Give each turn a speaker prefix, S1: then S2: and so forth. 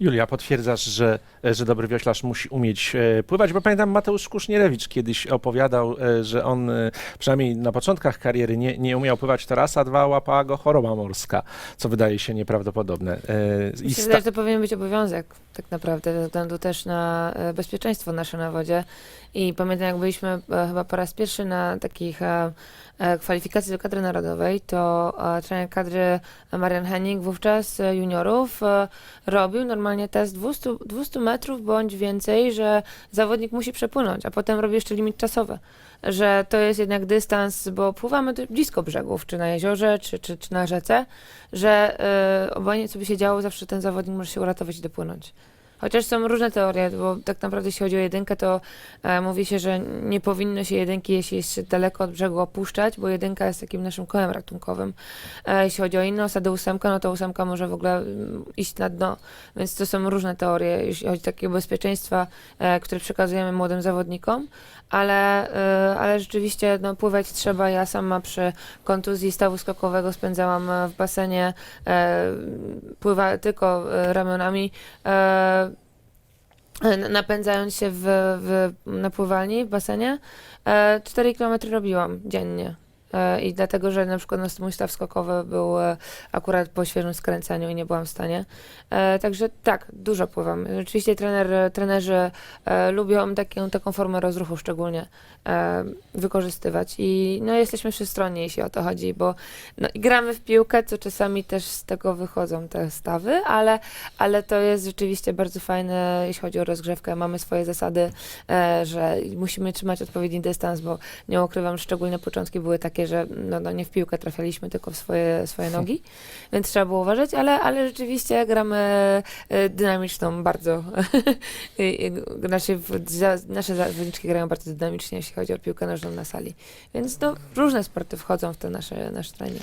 S1: Julia, potwierdzasz, że, że dobry wioślarz musi umieć e, pływać, bo pamiętam Mateusz Kusznierewicz kiedyś opowiadał, e, że on e, przynajmniej na początkach kariery nie, nie umiał pływać to raz, a dwa łapała go choroba morska, co wydaje się nieprawdopodobne. I sta-
S2: wydaje, że to powinien być obowiązek tak naprawdę, ze względu też na bezpieczeństwo nasze na wodzie. I pamiętam, jak byliśmy chyba po raz pierwszy na takich kwalifikacji do kadry narodowej, to trener kadry Marian Henning wówczas juniorów robił normalnie test 200, 200 metrów bądź więcej, że zawodnik musi przepłynąć, a potem robi jeszcze limit czasowy. Że to jest jednak dystans, bo pływamy blisko brzegów, czy na jeziorze, czy, czy, czy na rzece, że y, obojętnie co by się działo, zawsze ten zawodnik może się uratować i dopłynąć. Chociaż są różne teorie, bo tak naprawdę jeśli chodzi o jedynkę, to e, mówi się, że nie powinno się jedynki, jeśli jest daleko od brzegu, opuszczać, bo jedynka jest takim naszym kołem ratunkowym. E, jeśli chodzi o inne osady ósemka, no to ósemka może w ogóle mm, iść na dno. Więc to są różne teorie, jeśli chodzi o takie bezpieczeństwa, e, które przekazujemy młodym zawodnikom, ale, e, ale rzeczywiście no, pływać trzeba. Ja sama przy kontuzji stawu skokowego spędzałam e, w basenie, e, pływa tylko e, ramionami, e, napędzając się w, w, na pływalni, w basenie. E, 4 km robiłam dziennie. E, I dlatego, że na przykład no, mój staw skokowy był e, akurat po świeżym skręceniu i nie byłam w stanie. E, także tak, dużo pływam. Rzeczywiście trener, trenerzy lubią taką, taką formę rozruchu szczególnie wykorzystywać i no, jesteśmy wszystronni, jeśli o to chodzi, bo no, gramy w piłkę, co czasami też z tego wychodzą te stawy, ale, ale to jest rzeczywiście bardzo fajne, jeśli chodzi o rozgrzewkę. Mamy swoje zasady, że musimy trzymać odpowiedni dystans, bo nie ukrywam, szczególne początki były takie, że no, no, nie w piłkę trafialiśmy, tylko w swoje, swoje nogi, więc trzeba było uważać, ale, ale rzeczywiście gramy e, dynamiczną bardzo. Nasze, nasze zawodniczki grają bardzo dynamicznie, jeśli chodzi o piłkę nożną na sali. Więc no, różne sporty wchodzą w ten nasze, nasz trening.